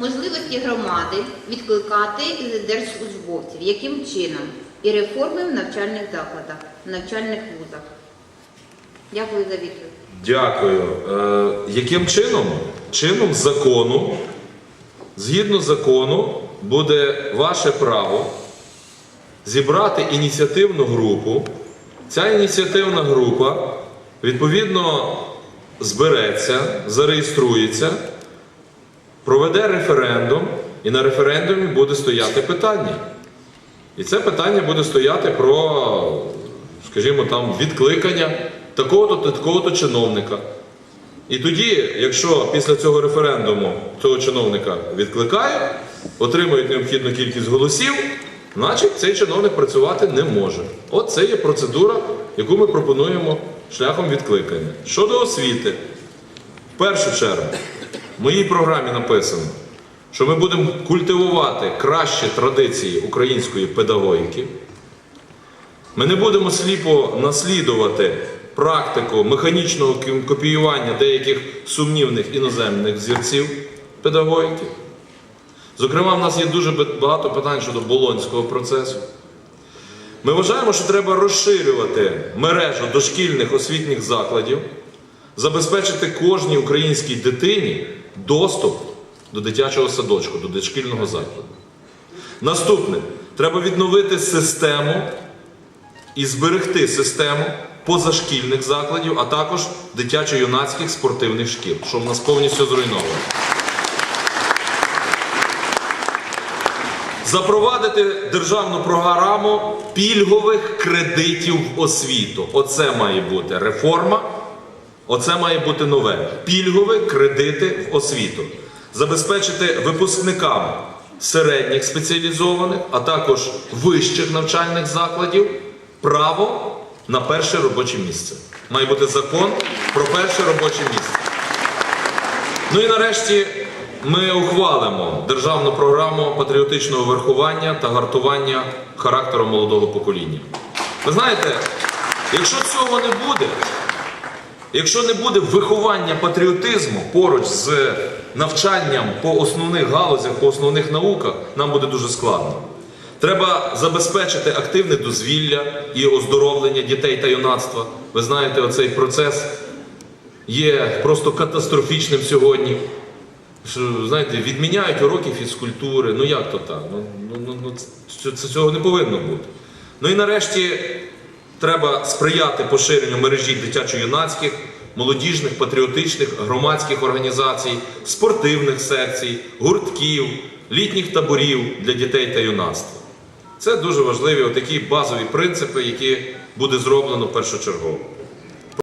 можливості громади відкликати держслужбовців. Яким чином? І реформи в навчальних закладах, в навчальних вузах. Дякую за відповідь. Дякую. Е, яким чином? Чином закону, згідно закону, буде ваше право зібрати ініціативну групу. Ця ініціативна група відповідно збереться, зареєструється, проведе референдум, і на референдумі буде стояти питання. І це питання буде стояти про, скажімо, там, відкликання такого-то такого-то чиновника. І тоді, якщо після цього референдуму цього чиновника відкликають, отримують необхідну кількість голосів, значить цей чиновник працювати не може. От це є процедура, яку ми пропонуємо шляхом відкликання. Щодо освіти, в першу чергу, в моїй програмі написано, що ми будемо культивувати кращі традиції української педагогіки. Ми не будемо сліпо наслідувати практику механічного копіювання деяких сумнівних іноземних зірців педагогіки. Зокрема, в нас є дуже багато питань щодо болонського процесу. Ми вважаємо, що треба розширювати мережу дошкільних освітніх закладів, забезпечити кожній українській дитині доступ до дитячого садочку, до дошкільного закладу. Наступне, треба відновити систему і зберегти систему позашкільних закладів, а також дитячо-юнацьких спортивних шкіл, що в нас повністю зруйновано. Запровадити державну програму пільгових кредитів в освіту. Оце має бути реформа, оце має бути нове. Пільгові кредити в освіту. Забезпечити випускникам середніх спеціалізованих, а також вищих навчальних закладів право на перше робоче місце. Має бути закон про перше робоче місце. Ну і нарешті ми ухвалимо державну програму патріотичного виховання та гартування характеру молодого покоління. Ви знаєте, якщо цього не буде, якщо не буде виховання патріотизму поруч з навчанням по основних галузях, по основних науках, нам буде дуже складно. Треба забезпечити активне дозвілля і оздоровлення дітей та юнацтва. Ви знаєте, оцей процес є просто катастрофічним сьогодні. Що, знаєте, відміняють уроки фізкультури. Ну як то так? Ну, ну, ну, ну, цього не повинно бути. Ну і нарешті треба сприяти поширенню мережі дитячо-юнацьких, молодіжних, патріотичних, громадських організацій, спортивних секцій, гуртків, літніх таборів для дітей та юнацтва. Це дуже важливі отакі базові принципи, які буде зроблено першочергово.